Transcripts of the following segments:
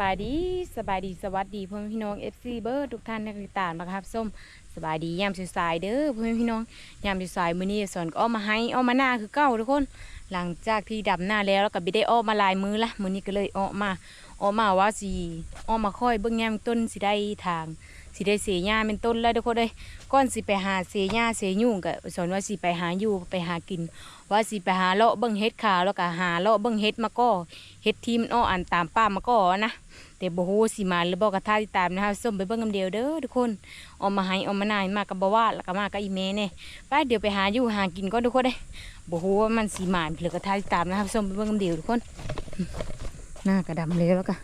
บายดีสบายดีสวัสดีพ่อแม่พี่น้อง FC เบอร์ทุกท่านนักติดตามนะครับส้มสบายดียามสายเด้อพ่อแม่พี่น้องยามสายมื้อนี้สอนก็เอามาให้เอามาหน้าคือเก่าทุกคน หลังจากที่ดำหน้าแล้วแล้วก็บ่ได้ออกมาลายมื้อละมื้อนี้ก็เลยออกมาออกมาว่าสิออกมาค่อยเบิ่งยามต้นสิได้ทางสิได้เสียหญ้าเป็นต้นแล้วทุกคนเด้ยก่อนสิไปหาเสียหญ้าเสียยุ่งก็สอนว่าสิไปหาอยู่ไปหากิน ว่าสิไปหาเลาะเบิ่งเฮ็ดขาแล้วก็หาเลาะเบิ่งเฮ็ดมาก็เฮ็ดทีมันอ้ออันตามป้ามาก็นะ แต่บ่ฮู้สิมาหรือบ่กระทาติดตามนะคะส้มไปเบิ่งกำเดียวเด้อทุกคนออกมาห้เออกมานายมากับบ่ว่าแล้วก็มากับอีแม่แน่ไปเดี๋ยวไปหาอยู่หากินก่อนทุกคนเด้บ่ฮู้ว่ามันสิมาหรือกระทาติดตามนะคะส้มไปเบิ่งกำเดียวทุกคน หน้ากระดำเลยแล้วก็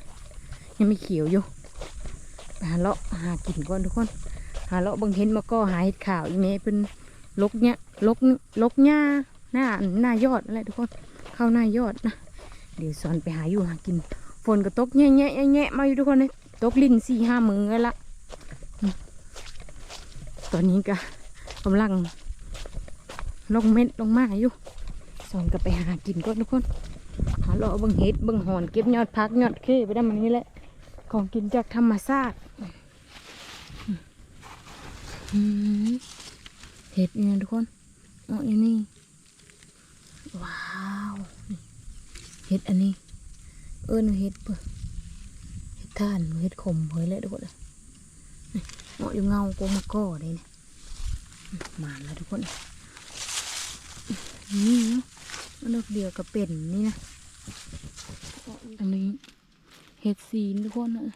ยังไม่เขียวอยู่ไปหาเลาะหากินก่อนทุกคน หาเลาะบิ่งเฮ็ดมาก็หาเฮ็ดขาวอีแม่เป็นลกเนี่ยลกลกหญ้าหน้าหน้ายอดอะไรทุกคนเข้าหน้ายอดนะเดี๋ยวสอนไปหาอยู่หากิน ฝนก็ตกแง่แง่แง่มาอยู่ทุกคนเลยตกลิ้นสี่ห้ามือแล้วละตอนนี้ก็กำลัง ลงเม็ดลงมาอยู่สอนก็ไปหากินก่อนทุกคนหาเลาะบังเห็ดบังหอนเก็บยอดพักยอดเคไปได้มันนี้แหละ ของกินจากธรรมชาติเห็ดเนี่ยทุกคนอ๋ออยู่นี่ ว้าว เห็ดอันนี้ เอิ้นว่าเห็ดเปะเห็ดท่านเห็ดขมเผยเลยทุกคนเลยเหมาะอยู่เงาโกมาก่อเลยเนี่ยมาแล้วทุกคนนี่เนาะนดอกเดียวกับเป็นนี่นะอันนี้เห็ดซีนทุกคนเลย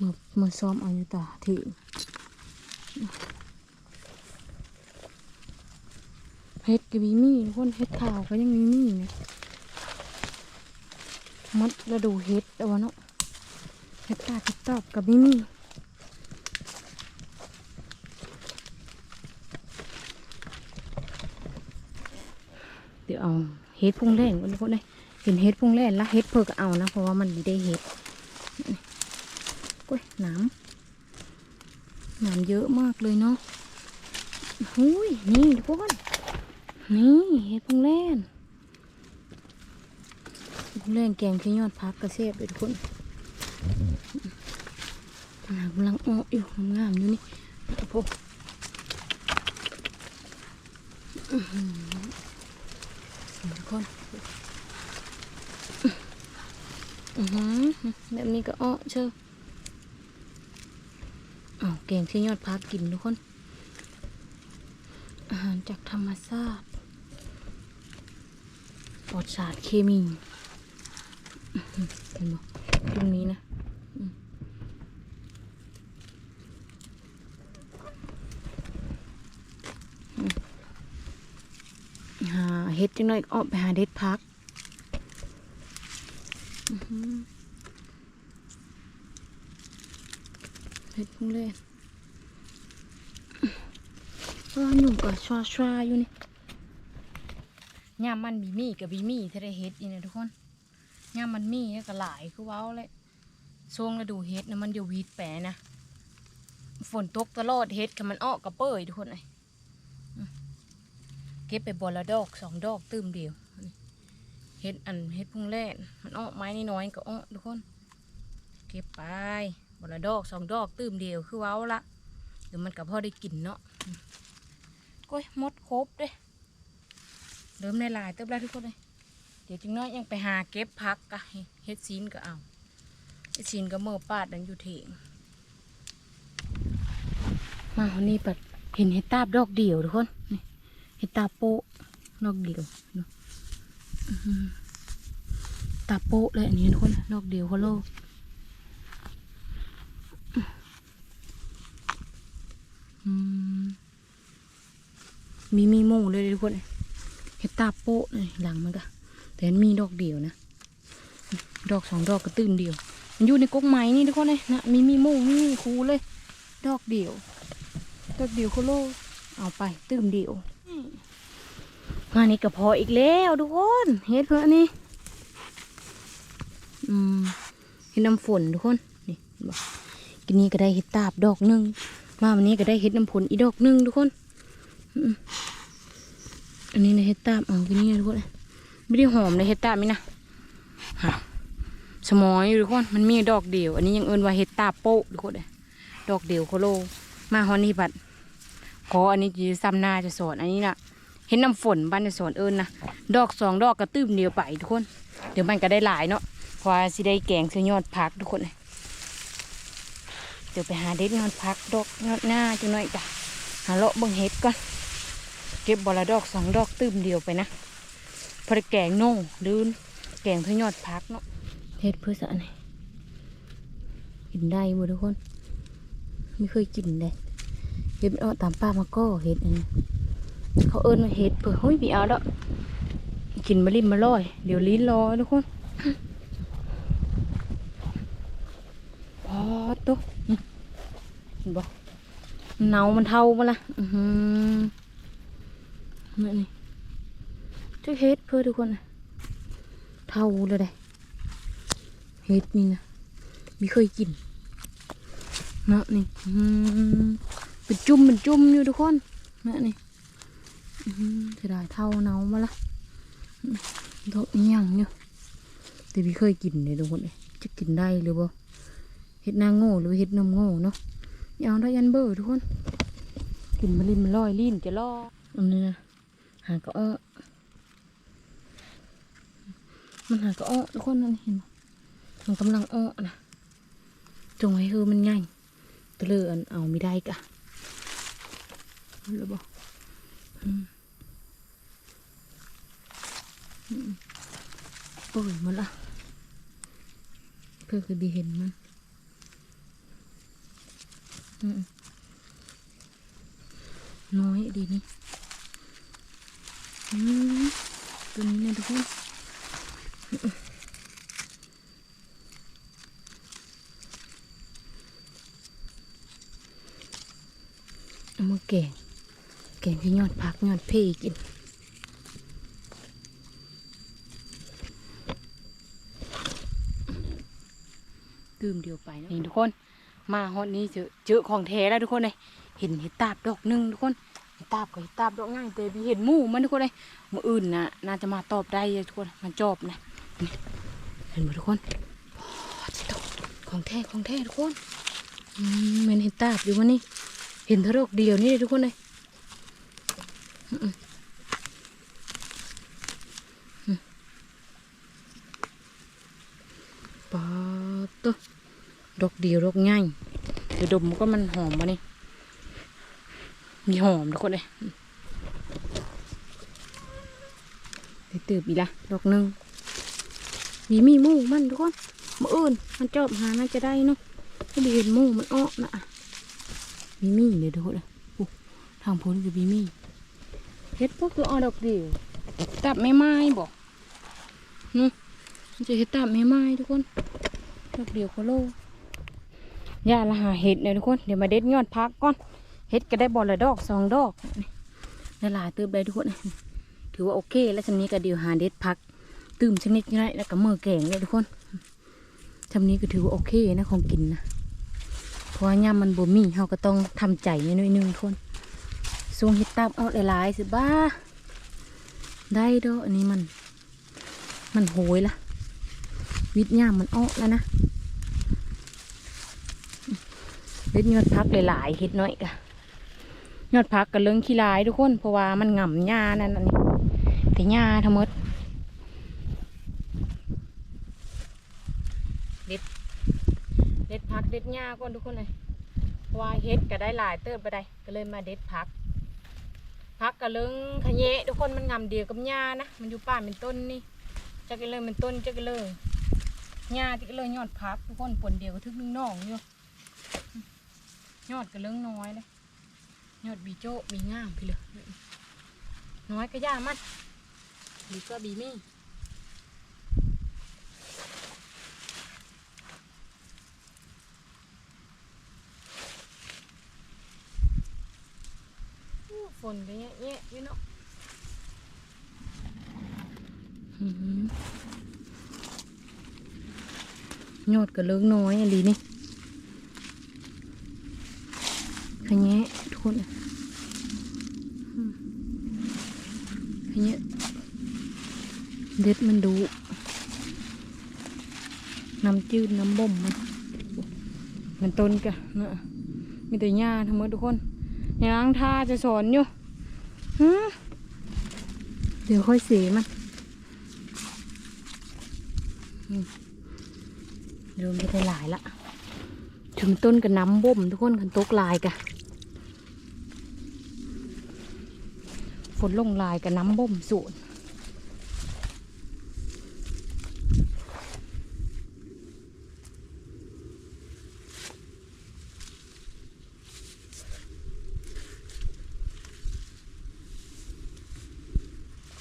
มามาซ้อมเอาอยู่ตาถึง เฮ็ดก็มีมีทุกคนเฮ็ดขาวก็ยังมีมีเนี่ยมัดระดูเฮ็ดเอาเนาะเฮ็ดตาเฮ็ดตอบกับมีมีเดี๋ยวเอาเฮ็ดพุงแรงกันทุกคนเลยเห็นเฮ็ดพุงแรงละเฮ็ดเพิ่งก็เอานะเพราะว่ามันมีได้เฮ็ดกุ้ยน้ำน้ำเยอะมากเลยเนาะหุยนี่ทุกคน นี่เห็ดพุงแล่นพุงแล่นแกงขี้ยอดพักกระเซบเลยทุกคนกำลังออกอยู่งามๆอยู่นี่โอ้โหทุกคนแบบนี้ก็อ้อเชื่อเอาแกงขี้ยอดพักกินทุกคนอาหารจากธรรมชาติ ปลอดสารเคมีเห็นไหมตรงนี้นะหาเฮ็ดจังหน่อยออกไปหาเด็ดพักเฮ็ดพุ่งเล่นเออหนุ่มก็ชวาชวาอยู่นี่ ยามมันมีมีกับบีมีที่ได้เฮ็ดอีนี่ยทุกคนยามมันมีเนี่ยก็หลายคือว้าวเลยช่วงฤดูเฮ็ดนะมันจะวีดแปรนะฝนตกตลอดเฮ็ดกับมันออกกระเปยทุกคนเลยอืมเก็บไปบอละดอกสองดอกตื้มเดียวเฮ็ดอันเฮ็ดพุ่งแล่นมันออกไม้น้อยๆก็ออกทุกคน เก็บไปบอละดอกสองดอกตื้มเดียวคือว้าวละเดี๋ยวมันกับพ่อได้กินเนาะก้อยมดครบเด้ เริ่มในลายเติบแล้วทุกคนเลยเดี๋ยวจังน้อยยังไปหาเก็บพักกะเฮ็ดซีนก็เอาเฮ็ดซีนก็เมื่อปาดดันอยู่เถงมาวันนี้ปัดเห็นเห็ดตาบดอกเดียวทุกคนนี่เห็ดตาโปะดอกเดียวตาโปะเลยอันนี้ทุกคนดอกเดียวโคโลอืมมีมีหมูเลยทุกคน เห็ดตาโปะเลยหลังมันก็แต่มันมีดอกเดียวนะ ดอกสองดอกก็ตื่นเดียว มันอยู่ในกกไม้นี่ทุกคนเลยนะมีมีมูมีมีคูเลย ดอกเดียว ดอกเดียวโคโลเอาไปตื่มเดียวงานนี้ก็พออีกแล้วทุกคนเฮ็ดเพื่อนี่อืมเห็ดน้ำฝนทุกคนนี่บอกกินนี้ก็ได้เห็ดตาบดอกหนึ่งมาวันนี้ก็ได้เห็ดน้ำฝนอีดอกหนึ่งทุกคน อันนี้นะเฮ็ดตามเอากินนี่นะทุกคนไม่ได้หอมเลยเฮ็ดตาบนี่นะฮะสมอยอยู่ทุกคนมันมีดอกเดียว อันนี้ยังเอิ้นว่าเฮ็ดตาโป๊ะทุกคนเลยดอกเดียวโคโล มาฮอนนี่บัดขออันนี้จะซ้ำหน้าจะสอนอันนี้นะเห็นน้ำฝนบ้านจะสอนเอิญนะดอกสองดอกกระตื้มเดียวไปทุกคน เดี๋ยวมันก็ได้หลายเนาะพราะว่าสิได้แกงเสื้อยอดพักทุกคนเลยเดี๋ยวไปหาเด็ดยอดพักดอกยอดหน้าจังหน่อยจ้ะหาเลาะบิ่งเห็ดก่อน ก็บบอละดอกสองดอกตื้มเดียวไปนะพอได้แกงน่หรือแกงเสื้อยอดพักเนาะเห็ดเพื่อสะไหนกินได้หมดทุกคน ไม่เคยกินเลยเห็ดเอาตามป้ามาก็เห็ดอันเขาเอิ้นว่าเห็ดเผื่อเฮ้ยมีเอาแล้วกินมาลิ้มมาลอย เดี๋ยวลิ้นรอทุกคนพอตุ๊อืมเห็นบ่เนามันเท่ามาละอือ หือนี่นี่จะเห็ดเพื่อทุกคนนะเท่าเลยได้เห็ดนี่นะม่เคยกินเนาะนี่เป็นจุ่มเป็นจุ่มอยู่ทุกคนเนาะนี่อืมจะได้เท่าเนามาละโดอกนี้ยังอยู่แต่พี่เคยกินเลยทุกคนเลยจะกินได้หรือบ่าเห็ดนางโง่หรือเห็ดนมโง่เนาะอยาวได้ยันเบอร์ทุกคน กินมาลินมันลอยลิ้นจะล่ออันนี้นะากระออมันหากระอ้อทุกคนนั่นเห็นมันกำลังอ้อนะจงไว้คือมันง่ายตัวเลือนเอาไม่ได้กะเอาเลยบอกอืมอืมโอ้ยมันละเพื่อคือดีเห็นมันน้อยดีนี่ ตัวนี้นะทุกคนเอามาแกงแกงที่ยอดพักยอดเพกินดื่มเดียวไปนะนี่ทุกคน มาฮอดนี้เจอเจอของแท้แล้วทุกคนเลยเห็นเห็ดตาบดอกหนึ่งทุกคน ตาบกับเห็ดตาบดอกง่ายแต่พี่เห็นหมู่มันทุกคนเลยมืออื่นนะน่าจะมาตอบได้ทุกคนมันจอบนะเห็นหมดทุกคนโอ้จิตกของแท้ของแท้ทุกคนอมันเห็ดตาบอยู่วันนี้เห็นทะดอกเดียวนี่เลยทุกคนเลยอืมอืมปาดตัวดอกเดียวดอกง่ายเดี๋ยวดมก็มันหอมมานี่ มีหอมทุกคนเลยเตืบอีละดอกหนึ่งมีมีมูมันทุกคนมืออื่นมันจอบหาน่าจะได้เนาะถ้าดีเห็นมูมันอ้อนะมีมีเดี๋ยวดูเลยโอ้ทางพ้นคือมีมีเฮ็ดพวกคือเอดอกเดียวตับไม่ไม้บอกนี่มันจะเฮ็ดตับไม่ไม้ทุกคนดอกเดียวโคโลย่าละหาเห็ดเลยทุกคนเดี๋ยวมาเด็ดยอดพักก่อน เฮ็ดก็ได้บอลละดอกสองดอกนี่หลายตืบได้ทุกคนถือว่าโอเค แล้วชำนี้ก็เดี๋ยวหาเด็ดพัก ตื่มชนิดนี้แล้วก็มือแกงเลยทุกคนชำนี้ก็ถือว่าโอเคนะของกินนะเพราะย่ามันบ่มีเราก็ต้องทำใจนิดหนึงทุกคนส่วงเห็ดตับเอาหลายๆสิบ้าได้ด้ออันนี้มัน มันโหยละวิทย่ามมันอ้อแล้วนะเด็ดยอดพักหลายๆเห็ดน้อยกะ ยอดพักกับเลื้งขี้ลายทุกคน เพราะว่ามันง่ำหญ้านั่นอันนี้แต่หญ้าทั้งหมดเด็ดเด็ดผักเด็ดหญ้าก่อนทุกคนเลยเพราะว่าเฮ็ดก็ได้หลายเติบไปได้ก็เลยมาเด็ดผักผักกะเลิงขยะทุกคนมันงำเดียวกับหญ้านะมันอยู่ป่าเป็นต้นนี่จักกันเลยเป็นต้นจักกันเลยหญ้าที่ก็เลยยอดผักทุกคนผลเดียวก็ทึกนึงน่องอยู่ยอดกะเลิงน้อยเลย ยอดบีโจ้มีงามพี่เลยน้อยก็ย่ามันดีก็บีมี่ฝนก็แยะแยะอยู่เนาะอื้อหือยอดก็เลิกน้อยอันดีนี่ขยะทุก คนอืมขะแยเด็ดมันดูน้ำจืดน้ำบ่มมันมันต้นกะนะมีแต่หญ้าทั้งหมดทุกคนยางท่าจะสอนอยู่เดี๋ยวค่อยเสีมันริ่มจะได้หลายละถึงต้นกับน้ำบ่มทุกคนกันตกลายกะ ฝนลงลายกับน้ำบ่มสูน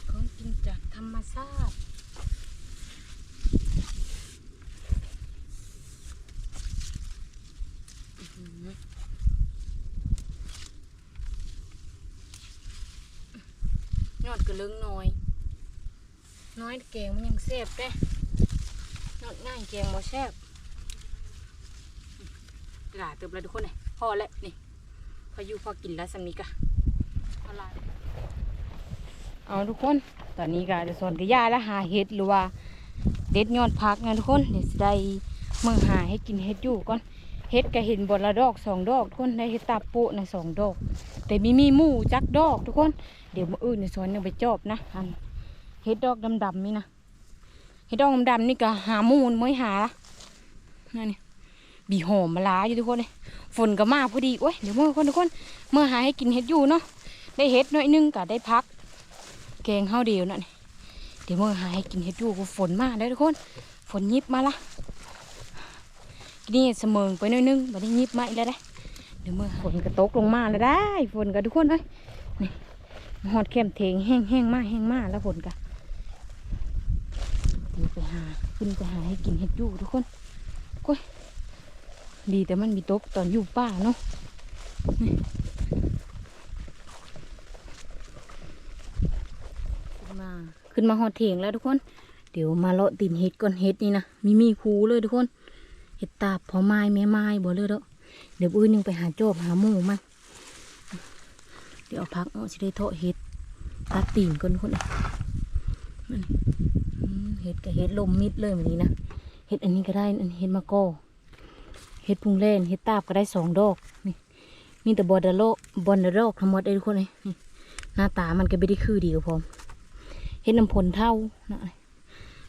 ของกินจากธรรมชาติอื้อหือ ยอดกระเลึงน้อย น้อยแกงมันยังแซ่บเด้ยอดง่ายแกงบ่แซ่บกระดาษเติมเลยทุกคนเลยพอแล้วนี่พออยู่พอกินแล้วสำนีกะพอละเอาทุกคน ตอนนี้ก็จะสอนกระยาและหาเห็ดหรือว่าเด็ดยอดพักนะทุกคนเดี๋ยวสิได้เมื่อหาให้กินเห็ดอยู่ก่อนเห็ดก็เห็นบนละดอกสองดอกทุกคนได้เห็ดตาโปะนสองดอก แต่มีมีหมูจักดอกทุกคน เดี๋ยวมาอื่นในสวนยังไปจอบนะอันเห็ดดอกดำๆนี่นะเห็ดดอกดำๆนี่ก็หาหมูนไม่หาละนั่นนี่บีหอมมาลาอยู่ทุกคนเลยฝนก็มาพอดีโอ้ยเดี๋ยวเมื่อคนทุกคนเมื่อหาให้กินเห็ดอยู่เนาะได้เห็ดหน่อยนึงก็ได้พักแกงข้าวเดียวนั่นเดี๋ยวเมื่อหาให้กินเห็ดอยู่ก็ฝนมาได้อทุกคน ฝนยิบมาละนี่เสมอไปหน่อยนึงบัดนี้ยิบมาอีกแล้วได้ เดี๋ยวเมื่อฝนก็ตกลงมาแล้วได้ฝนก็ทุกคนเอ้ยนี่หอดเข้มเทงแห้งแห้งมากแห้งมากแล้วฝนก็เดี๋ยวไปหาขึ้นไปหาให้กินเห็ดยู่ทุกคนก้ยดีแต่มันมีตกตอนอยู่ป่าเนาะขึ้นมาขึ้นมาหอดเถงแล้วทุกคน เดี๋ยวมาเลาะตีนเห็ดก่อนเห็ดนี่นะมีมีคูเลยทุกคน เห็ดตาบพอไม้แม่ไม้บ่เลยเด้อ เดี๋ยวอื่นยังไปหาโจบหาหมูมันเดี๋ยวพักเอาสิได้เทเห็ดตัดตีนก่อนทุกคนเลยเห็ดกับเห็ดลมมิดเลยแบบนี้นะเห็ดอันนี้ก็ได้อันเห็ดมะกอเห็ดพุงเล่นเห็ดตาบก็ได้สองดอกนี่มีแต่บอดโลบอลโลกทั้งหมดเลยทุกคนเลยหน้าตามันก็ไม่ได้คือดีกับผมเห็ดน้ำผลเท่านะ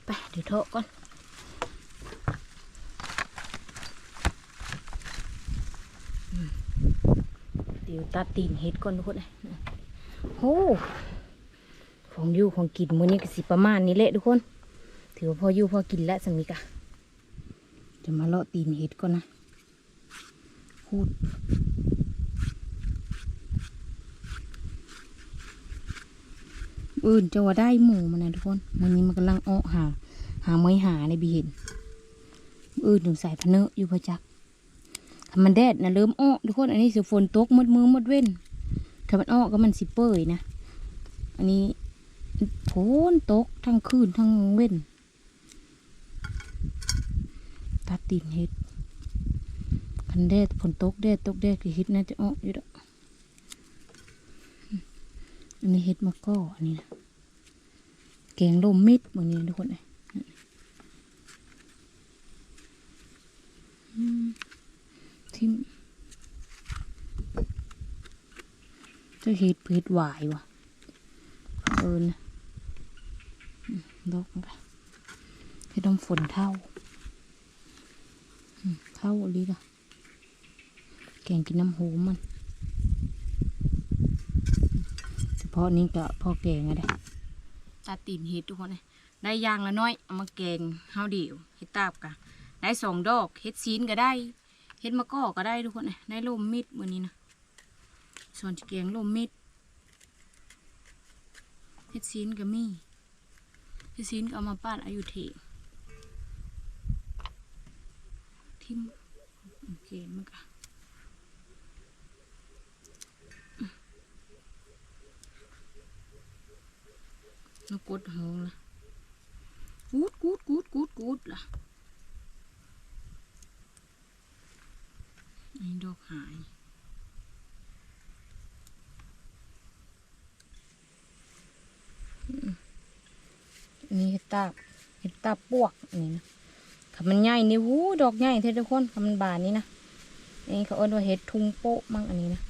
ไปเดี๋ยวเทก่อนอืมเดี๋ยวตัดตีนเห็ดก่อนทุกคนเลยโอ้ของอยู่ของกินมื้อนี้ก็สิประมาณนี้แหละทุกคน ถือว่าพออยู่พอกินแล้วสามีกะจะมาเลาะตีนเห็ดก่อนนะพูดอื่นจะว่าได้หมูมันนะทุกคนมันนี้มันกำลังออหา หาไม่หาในบีเห็นอื่นถึงใส่พเนอะอยู่พะจัก ถ้ามันแดดนะเริ่มอ้อทุกคน อันนี้สิฝนตกมดมือมดเว้น ถ้ามันอ้อก็มันสิเปื่อยนะ อันนี้ฝนตกทั้งคืนทั้งเว้น ตัดตีนเห็ดคันแดดฝนตกแดดตกแดดก็เห็ดน่าจะอ้ออยู่ดอกอันนี้เห็ดมะก้ออันนี้นะแกงลมมิดบางนี้ทุกคนเลยอืม ทิมจะเห็ดเผ็ดหวายวะเออนะอืมดอกไปเห็ดน้ำฝนเท่าเท่าอะไรกะแกงกินน้ำหูมันเฉพาะนี้ก็พอแกงอะได้ตาตีนเห็ดทุกคนเลยได้ยางละน้อย เอามาแกงเฮาเดียวเห็ดตาบกะได้สองดอกเห็ดซีนก็ได้ เห็ดมะกอกก็ได้ทุกคนเลยได้ลมมิดมือนี้นะส่วนจะแกงลมมิดเห็ดซีนก็มีเห็ดซีนก็เอามาปานอายุเททิมโอเคมันก็ nó cút hồn là cút cút cút cút cút là anh độc hại มีเห็ดตาเห็ดตาปวกนี่นะขบมันใหญ่นี่วู้ดอกใหญ่เท่ทุกคนขบมันบานนี่นะนี่เขาเอิ้นว่าเห็ดทุงโป๊ะมั่งอันนี้นะ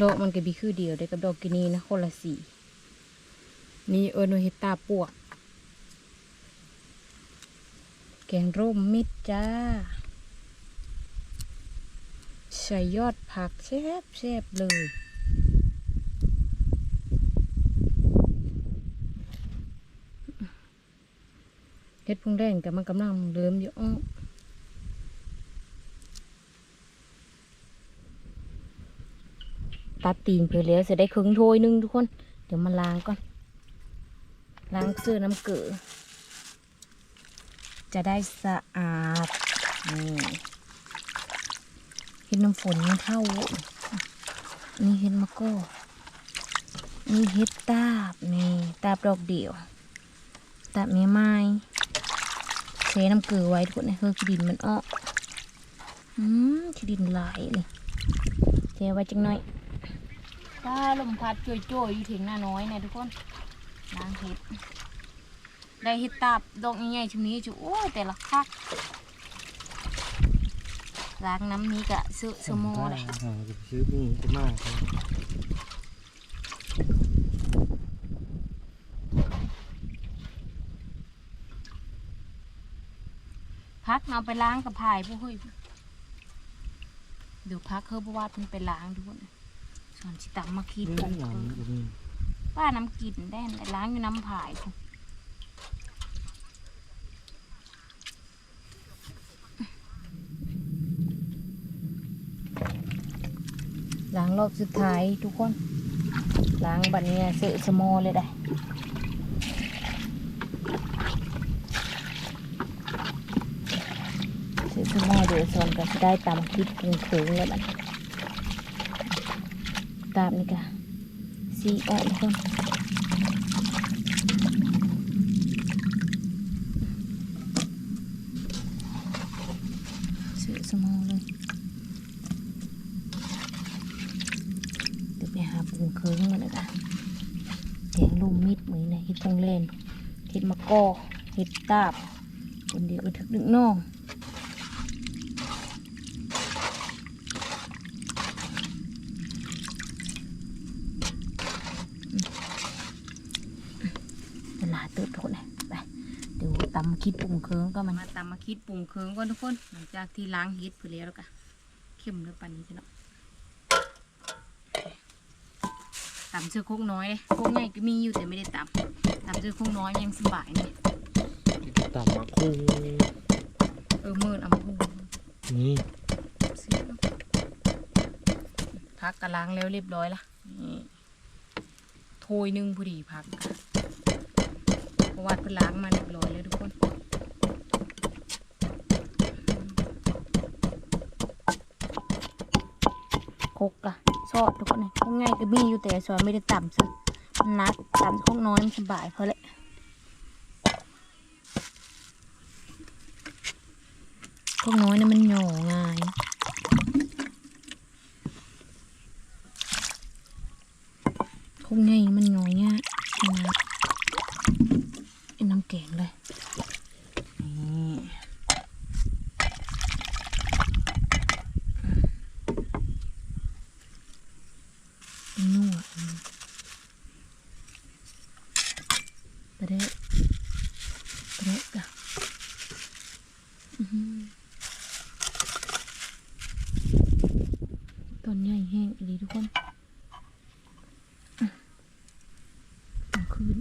ดอกมันก็บีคือเดียวเด้กับดอกกินีนะคนละสีนี่เอิ้นว่าเห็ดตาปวกแกงร่มมิดจ้า ใส่ยอดผักแซ่บแซ่บเลยเฮ็ดพุงแดงกับมันกำลังเริ่มอยู่อ้อตัดตีนไปแล้วจะได้ครึ่งถ้วยนึงทุกคน เดี๋ยวมาล้างก่อน ล้างเสื้อน้ำเกลือจะได้สะอาดนี่ เห็ดน้ำฝนมันเท่า นี่เห็ดมะกอนี่เห็ดตาบนี่ตาบดอกเดียว ตาบเมียไม้เทน้ำเกลือไว้ทุกคนนะเพื่อดินมันอออืมขี้ดินไหลายนี่เทไว้จังหน่อยถ้าลมพัดจ่อยๆอยู่ถึงหน้าน้อยนะทุกคนล้างเห็ด ได้เห็ดตาบดอกใหญ่ๆชุนี้จุโอ้ยแต่ละคัก ล้างน้ำนี้กะซื้อซื้อโมเลยหาจะไปซื้อนี่จะมากครับพักเอาไปล้างกับพายพวกเฮ้ยเดี๋ยวพักเฮอเพราะว่ามันไปล้างทุกคนส่วนชิตักมาคิดนี่ปงหลังก็มีป้าน้ำกินได้ไหนล้างอยู่น้ำพายพุ่น ล้างรอบสุดท้ายทุกคน ล้างบัดนี้เสือสมอเลยได้เสือสมอเดี๋ยวส่วนก็จะได้ตามคิดปรุงถึงเลยมันตามนี่กะสีอ่อนคนซื้อสมอเลยเดี๋ยวไปหาปรุงเคืองมันเลยกะแกงลูกมิ ดเหมือนนะเห็ดพงเล่นเห็ดมะกอกเห็ดตาบคนเดียวก็ถึกดึกน้องเวลาเติบโตเลยไปเดี๋ยวตำมาคิดปรุงเคืองก็มันมาตำมาคิดปรุงเคืองก่อนทุกคนหลังจากที่ล้างเฮ็ดไปแล้วแล้วก็เข้มเลยปันนี้ใช่เนาะตำเสื้อโคกน้อยเลยโคกใหญ่ก็มีอยู่แต่ไม่ได้ตำ ตำเสื้อโคกน้อยยังสบายนี่ตับมาคู่เออมือเอามาพูนี่เสียเนาะพักกะล้างแล้วเรียบร้อยละนี่โทยหนึงพอดีพักเพราะว่าเพิ่นล้างมาเรียบร้อยแล้วทุกคนคกอะชอบทุกคนเลยคกง่ายก็มีอยู่แต่ซอยไม่ได้ต่ำซึมั นนักต่ำคกน้อยมันสบายเพราะแหละคกน้อยเนี่ยมันหย่อง่ายคกง่ายมันหย่อง่ายนะไอ้น้ำแกงเลยนี่นวดไปเด้อไปเด้อกะอื้อหือต้นใหญ่แห้งอีหลีทุกคนอื้อเอาคืน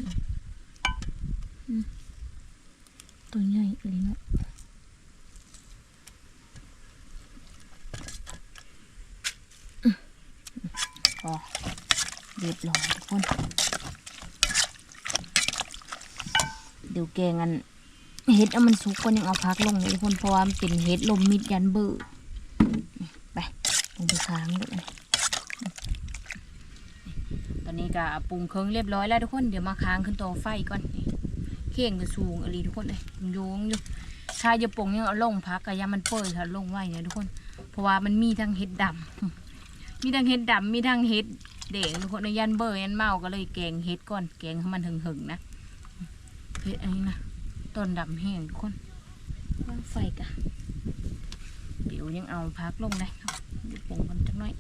ต้นใหญ่อีหลีเนาะอ๋อเรียบร้อยทุกคน เดี๋ยวแกงอันเห็ดเอามันสุกก่อนยังเอาพักลงเลยทุกคนเพราะว่ามันเป็นเห็ดลมมิดยันเบอร์ไปลงไปค้างเลยนี่ตอนนี้ ก็ปรุงเครื่องเรียบร้อยแล้วทุกคนเดี๋ยวมาค้างขึ้นต่อไฟก่อนนี่เข่งจะสูงอะไรทุกคนเลยโยงอยู่ชายจะปรุงยังเอาลงพักกะยามันเปิดค่ะลงไว้เนี่ยทุกคน เพราะว่ามันมีทั้งเห็ดดำมีทั้งเห็ดดำมีทั้งเห็ดแดงทุกคนในยันเบอร์ยันเมาก็เลยแกงเห็ดก่อนแกงให้มันหึงๆนะเเฮ็ดอันนี้นะตอนดำแห้งทุกคนว่างไฟกะเดี๋ยวยังเอาพักลงได้ครับเดี๋ยวปรุงกันจักหน่อย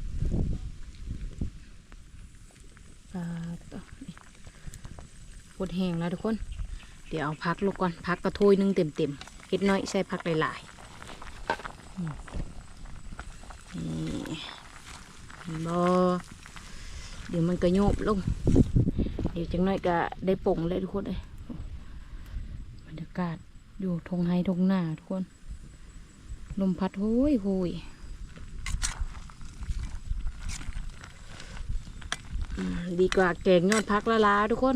ปวดแห้งแล้วทุกคน เดี๋ยวเอาพักลงก่อนพักกระโถยนึงเต็มเต็มๆเฮ็ดน้อยใส่พักหลายๆนี่บ่เดี๋ยวมันก็โยบลง เดี๋ยวจังน้อยก็ได้ป่งเลยทุกคนเลยบรรยากาศอยู่ทงไฮทงหน้าทุกคน ลมพัดโหยโหยอืม ดีกว่าแกงยอดพักละลาทุกคน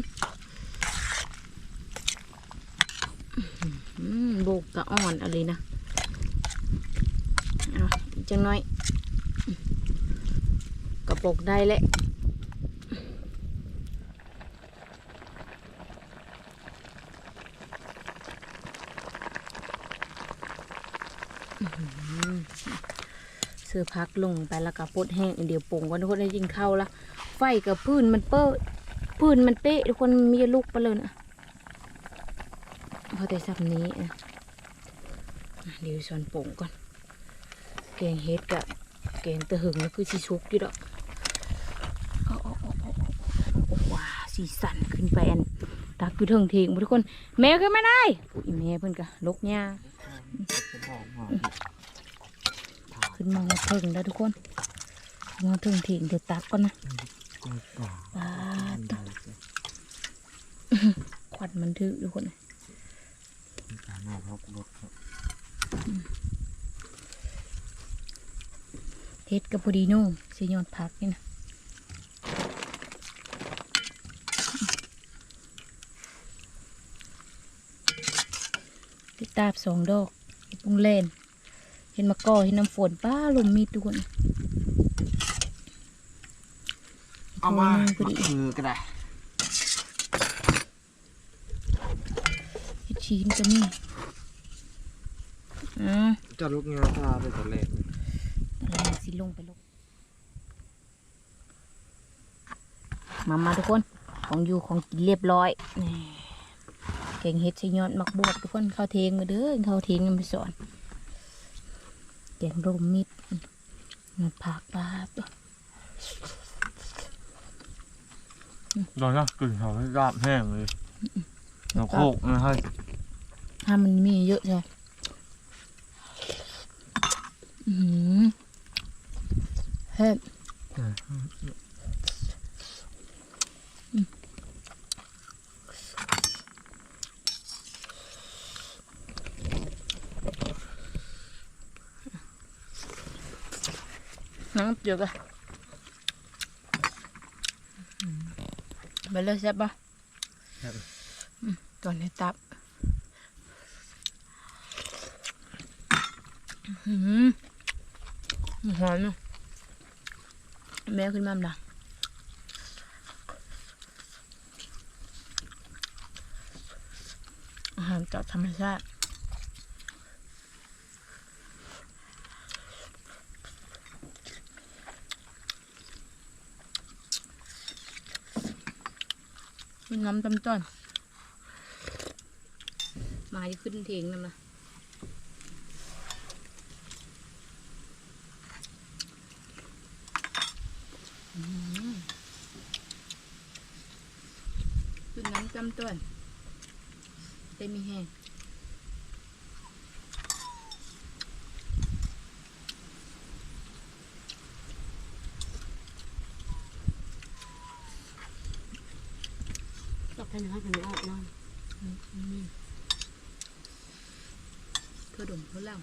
โบกกะอ่อนอะไรนะเอาจังน้อย กระปกได้แหละเสื้อพักลงไปแล้วก็ปดแห้งเดี๋ยวปงกันทุกคนได้ยิงเข้าละ ฟกับพื้นมันเป้อพื้นมันเป๊ะทุกคนมีลูกไปเลยนะพอแต่สับนี้อะเดี๋ยวส่วนปงก่อนแกงเฮ็ดกับแกงตะหึงนี่คือสีชุกอยู่ดอกเอาเอาเอาเอาเอาเอาว้าสีสันขึ้นไปอันตักอยู่เทิงเทงทุกคนแม่ขึ้นมาได้อุ้ยแม่เพิ่อนกะลกยาจะบอกว่าขึ้นมาเพิ่งแล้วทุกคนมาถึงถิงเดี๋ยวตักก่อนนะ ป่าปาดตควันมันทึกทุกคนตาหน้าเขารถครับเฮ็ดกับพอดีโน่สิยอดพักนี่นะติดตาบสองดอกเห็ดปุงเล่น เห็นมะกอเห็นน้ำฝนป้าลมมีดทุกคน เอามาพอดีคือก็ได้เห็ดชีนก็มีอ่าจะลุกงานตาไปตอนแรกเลยอะไรสิลงไปลงมามาทุกคน ของอยู่ของกินเรียบร้อยนี่แกงเห็ดใส่ยอดมักบวบทุกคนเข้าวเทงมาเด้อเข้าวเทงกันไปสอนแกงร่มมิดมาผักปลา บตอนนี้กลิ่นเขาให้ราบแห้งเลยเราโคกนะให้ถ้ามันมีเยอะใช่อือหือเฮ้ยน้ำเจือกอะอื ไปเลยแซ่บปะตอนนี้ตับอื้อหือหอมเนอะแม่ขึ้นมาดังอาหารจากธรรมชาติ น้ำตำต้นมาที่ขึ้นเทงนั่นนะขึ้นน้ำตำต้นเต็มมีแห้ง ตกเป็นน้อยเป็นไม่ออกน้อยเพื่อดมเพื่อเล่า